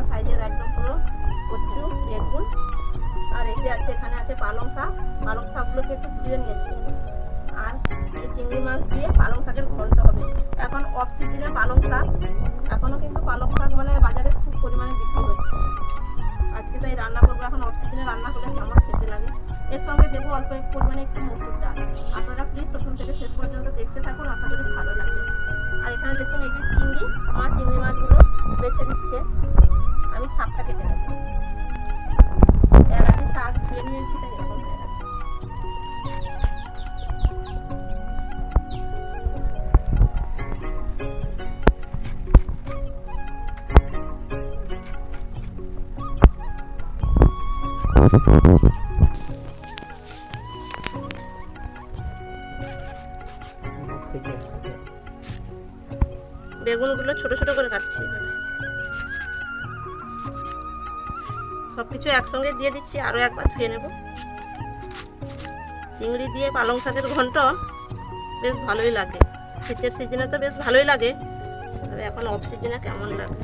বড় সাইজের একদম পুরো কচু বেগুন। আর এই যে আছে, এখানে আছে পালং শাক। পালং শাকগুলোকে একটু ধুয়ে নিয়েছি। আর এই চিংড়ি মাছ দিয়ে পালং শাকের ঘন্ট হবে। এখন অফ সিজনে পালং শাক। এখনও কিন্তু পালং শাক মানে বাজারে খুব পরিমাণে বিক্রি হচ্ছে। আজকে তাই রান্না করব। এখন অফ সিজনে রান্না করলে কেমন খেতে লাগে। এর সঙ্গে দেবো অল্প পরিমাণে একটু মসুর ডাল। আপনারা প্লিজ প্রথম থেকে শেষ পর্যন্ত দেখতে থাকুন। আশা করি ভালো লাগবে। আর এখানে দেখুন, এই যে চিংড়ি, আমার চিংড়ি মাছগুলো বেছে দিচ্ছে আমি শাকটা কেটে নেব। এলাচি শাক ধুয়ে নিয়েছি তাই এরকম হয়ে গেছে বেগুনগুলো ছোট ছোট করে কাটছি। এখানে সব কিছু একসঙ্গে দিয়ে দিচ্ছি আরও একবার ধুয়ে নেব। চিংড়ি দিয়ে পালং শাকের ঘন্ট বেশ ভালোই লাগে। শীতের সিজনে তো বেশ ভালোই লাগে, তবে এখন অফ সিজনে কেমন লাগে?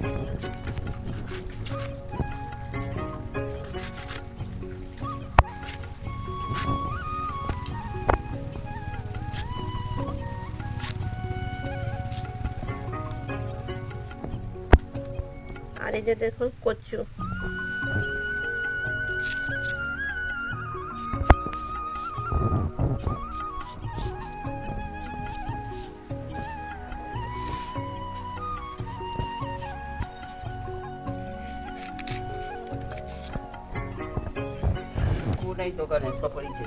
আর এই যে দেখুন কচু। পুরাই দোকানে সপরিছে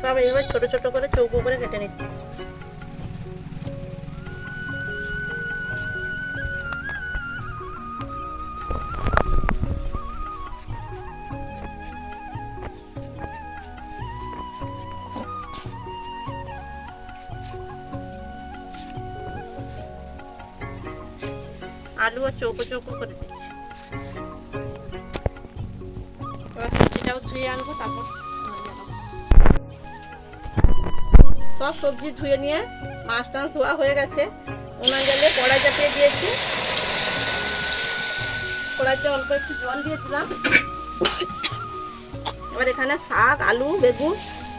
সব এইভাবে ছোট ছোট করে চৌকো করে কেটে নিচ্ছি। আলু আর চৌকো চৌকো করে দিচ্ছি। এবার সবজিটাও ধুয়ে আনব, তারপর সব সবজি ধুয়ে নিয়ে মাছ টাছ ধোয়া হয়ে গেছে। ওনার জন্য কড়াই চাপিয়ে দিয়েছি। কড়াইতে অল্প একটু জল দিয়েছিলাম। এবার এখানে শাক, আলু, বেগুন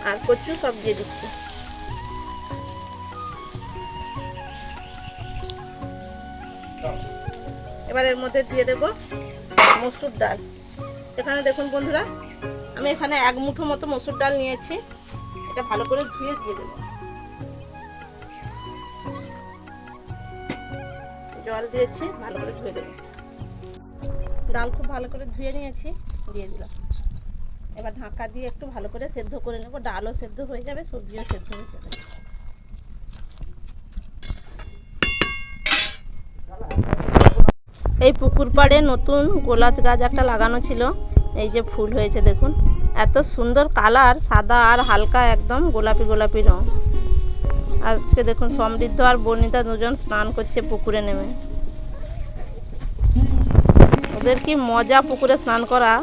আর কচু সব দিয়ে দিচ্ছি। এবার এর মধ্যে দিয়ে দেব মসুর ডাল। এখানে দেখুন বন্ধুরা, আমি এখানে এক মুঠো মতো মসুর ডাল নিয়েছি। এটা ভালো করে ধুয়ে দিয়ে দেবো। জল দিয়েছি, ভালো করে ধুয়ে দেবো। ডাল খুব ভালো করে ধুয়ে নিয়েছি, দিয়ে দিলাম। এবার ঢাকা দিয়ে একটু ভালো করে সেদ্ধ করে নেব। ডালও সেদ্ধ হয়ে যাবে, সবজিও সেদ্ধ হয়ে যাবে। এই পুকুর পাড়ে নতুন গোলাপ গাছ একটা লাগানো ছিল। এই যে ফুল হয়েছে, দেখুন। এত সুন্দর কালার, সাদা আর হালকা একদম গোলাপি গোলাপি রং। আজকে দেখুন, সমৃদ্ধ আর বর্ণিতা দুজন স্নান করছে পুকুরে নেমে। ওদের কি মজা পুকুরে স্নান করা?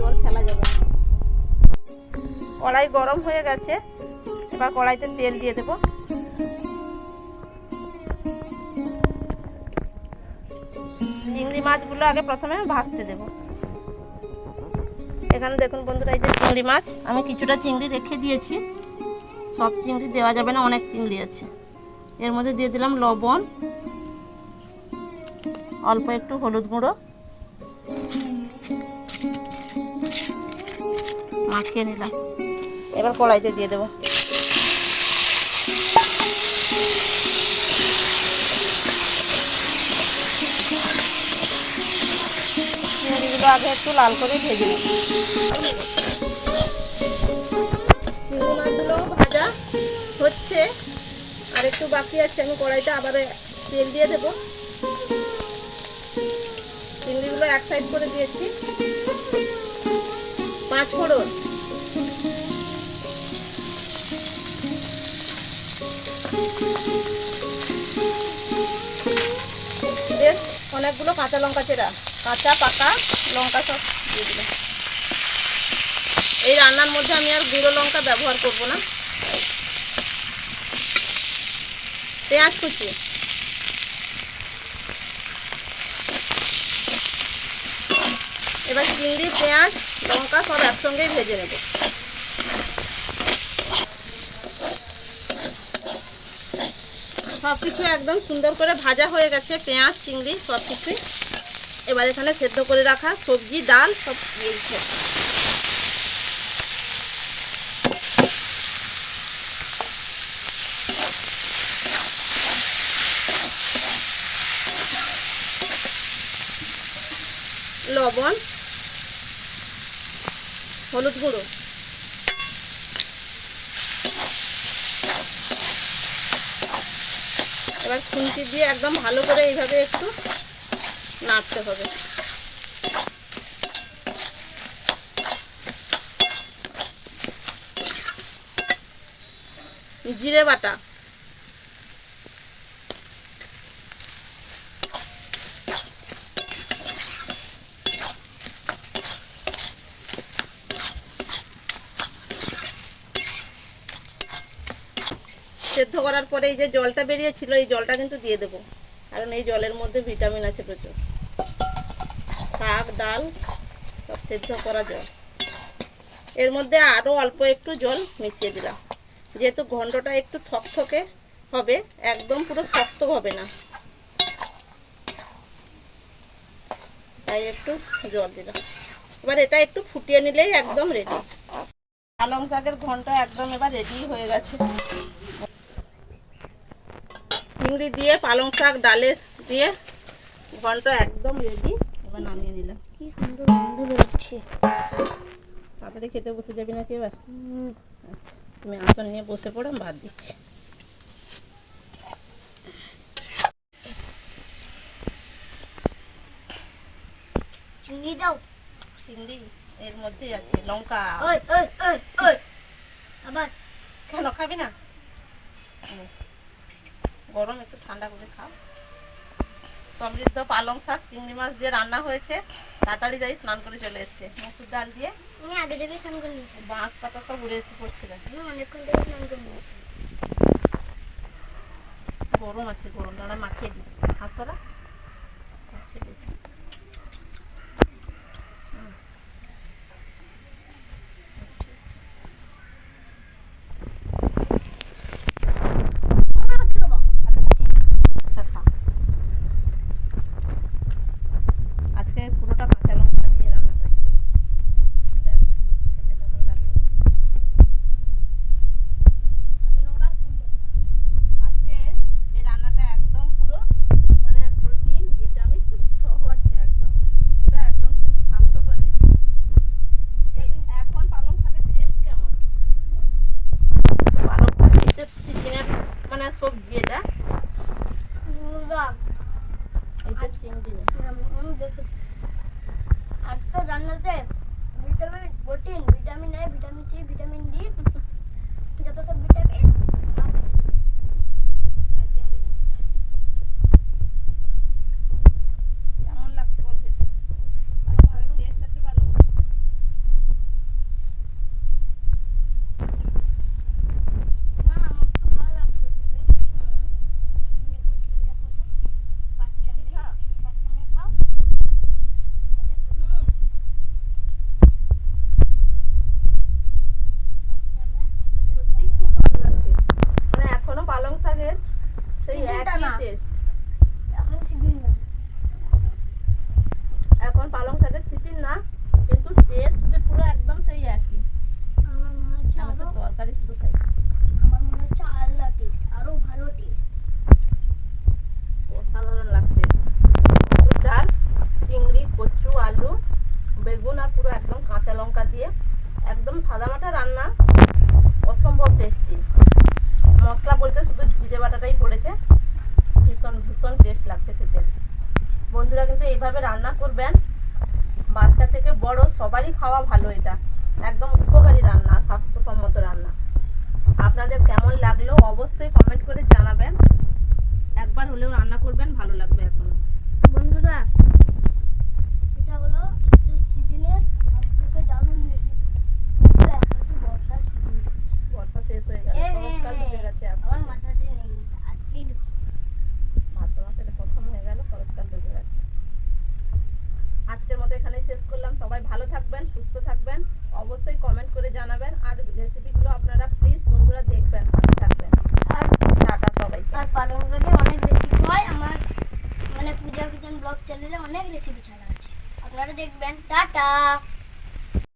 জল ফেলা যাবে কড়াই গরম হয়ে গেছে, এবার কড়াইতে তেল দিয়ে দেবো। চিংড়ি মাছগুলো আগে প্রথমে ভাজতে দেবো। এখানে দেখুন বন্ধুরা, এই যে চিংড়ি মাছ, আমি কিছুটা চিংড়ি রেখে দিয়েছি। সব চিংড়ি দেওয়া যাবে না, অনেক চিংড়ি আছে। এর মধ্যে দিয়ে দিলাম লবণ অল্প একটু হলুদ গুঁড়ো। মাখিয়ে নিলাম। এবার কড়াইতে দিয়ে দেবো। চিংড়িগুলো আগে একটু লাল করে ভেজে মাছগুলো ভাজা হচ্ছে। আর একটু বাকি আছে, আমি কড়াইটা আবার তেল দিয়ে দেবো। চিংড়িগুলো এক সাইড করে দিয়েছি। পাঁচ ফোড়ন। অনেকগুলো কাঁচা লঙ্কা চেরা। কাঁচা, পাকা লঙ্কা সব দিয়ে দিলাম। এই রান্নার মধ্যে আমি আর গুঁড়ো লঙ্কা ব্যবহার করব না। পেঁয়াজ কুচি। এবার চিংড়ি, পেঁয়াজ, লঙ্কা সব একসঙ্গেই ভেজে নেব। সব কিছু একদম সুন্দর করে ভাজা হয়ে গেছে, পেঁয়াজ, চিংড়ি সব কিছুই এবার এখানে সেদ্ধ করে রাখা সবজি, ডাল সব লবণ হলুদ গুঁড়ো। এবার খুন্তি দিয়ে একদম ভালো করে এইভাবে একটু নাড়তে হবে। জিরে বাটা সেদ্ধ করার পরে এই যে জলটা বেরিয়েছিল, এই জলটা কিন্তু দিয়ে দেবো। কারণ এই জলের মধ্যে ভিটামিন আছে প্রচুর। শাক, ডাল, সব সেদ্ধ করা জল। এর মধ্যে আরও অল্প একটু জল মিশিয়ে দিলাম। যেহেতু ঘন্টটা একটু থকথকে হবে, একদম পুরো শক্ত হবে না। তাই একটু জল দিলাম। এবার এটা একটু ফুটিয়ে নিলেই একদম রেডি পালং শাকের ঘন্ট একদম এবার রেডি হয়ে গেছে। চিংড়ি দিয়ে পালং শাক ডালে দিয়ে ঘন্ট একদম রেডি এবার নামিয়ে নিলাম। কি সুন্দর গন্ধ বেরোচ্ছে। তাড়াতাড়ি খেতে বসে যাবি নাকি এবার? আচ্ছা তুমি আসন নিয়ে বসে পড়ো ভাত দিচ্ছি। চিংড়ি দাও। চিংড়ি এর মধ্যে আছে লঙ্কা। ওই ওই ওই ওই। আবার। কেন খাবি না। গরম একটু ঠান্ডা করে খাও। সমৃদ্ধ পালং শাক চিংড়ি মাছ দিয়ে রান্না হয়েছে। তাড়াতাড়ি যাই স্নান করে চলে এসছে। মসুর ডাল দিয়ে আমি আগে থেকে স্নান করে নিয়েছি। বাঁশ পাতা সব উড়ে এসে পড়ছিল অনেকক্ষণ থেকে স্নান করে নিয়েছি। গরম আছে গরম। দাঁড়া মাখিয়ে দিই। হাঁসরা আচ্ছা বেশ আচ্ছা খা আজকে পুরোটা কাঁচা লঙ্কা দিয়ে রান্না হয়েছে দেখ, খেতে কেমন লাগল আজকে এই রান্নাটা একদম পুরো মানে প্রোটিন ভিটামিন সব আছে একদম এটা একদম কিন্তু স্বাস্থ্যকর রেসিপি এই এখন পালং শাকের টেস্ট কেমন পালং শাক শীতের সিজনের মানে সবজি এটা এটা চিংড়ি না আর তো রান্নাতে vitamin protein vitamin A vitamin C vitamin D যত সব ভিটামিন মানে চিংড়ি না কেমন লাগছে বল খেতে পালং শাকের টেস্ট আছে ভালো না আমার তো ভালো লাগতো খেতে তুমি একটু খেয়ে দেখো তো বাচ্চা মেয়ে খাও। বাচ্চা মেয়ে খাও হুম বাচ্চা মেয়ে সত্যি খুব ভালো লাগছে মানে এখনও পালং শাকের সেই সিজনটা একই না। টেস্ট এখন সিজন না এখন পালং শাকের সিজন না কিন্তু টেস্ট পুরো একদম সেই একই আমার মনে হচ্ছে আমি তো আরও তরকারি শুধু খাই আমার মনে হচ্ছে আলাদা টেস্ট আরও ভালো টেস্ট অসাধারণ লাগছে মসুর ডাল চিংড়ি কচু আলু বেগুন আর পুরো একদম কাঁচা লঙ্কা দিয়ে একদম সাদামাটা রান্না। অসম্ভব টেস্টি মশলা বলতে শুধু জিরে বাটাটাই পড়েছে। ভীষণ ভীষণ টেস্ট লাগছে খেতে। বন্ধুরা কিন্তু এইভাবে রান্না করবেন, বাচ্চা থেকে বড় সবারই খাওয়া ভালো এটা। একদম উপকারী রান্না, স্বাস্থ্যসম্মত রান্না। আপনাদের কেমন লাগল অবশ্যই কমেন্ট করে জানাবেন। একবার হলেও রান্না করবেন, ভালো লাগবে এখন। বন্ধুরা, এটা হলো সিজনের সব থেকে দারুণ রেসিপি এখন তো বর্ষার সিজন বর্ষা শেষ হয়ে গেল এ, এ, শরৎকাল ঢুকে এ, গেছে আমার এখন মাথাতে নেই আজকেই ঢুকছে। ভাদ্র মাসের প্রথম হয়ে গেল শরৎকাল ঢুকে গেছে আজকের মতো এখানে শেষ করলাম সবাই ভালো থাকবেন সুস্থ থাকবেন। অবশ্যই কমেন্ট করে জানাবেন। আর রেসিপিগুলো আপনারা প্লিজ বন্ধুরা দেখবেন ভালো থাকবেন। আর টাটা সবাই আর পালং শাকের অনেক রেসিপি হয়। আমার মানে পূজা কিচেন ব্লগ চ্যানেলে অনেক রেসিপি ছাড়া আছে। আপনারা দেখবেন। টাটা!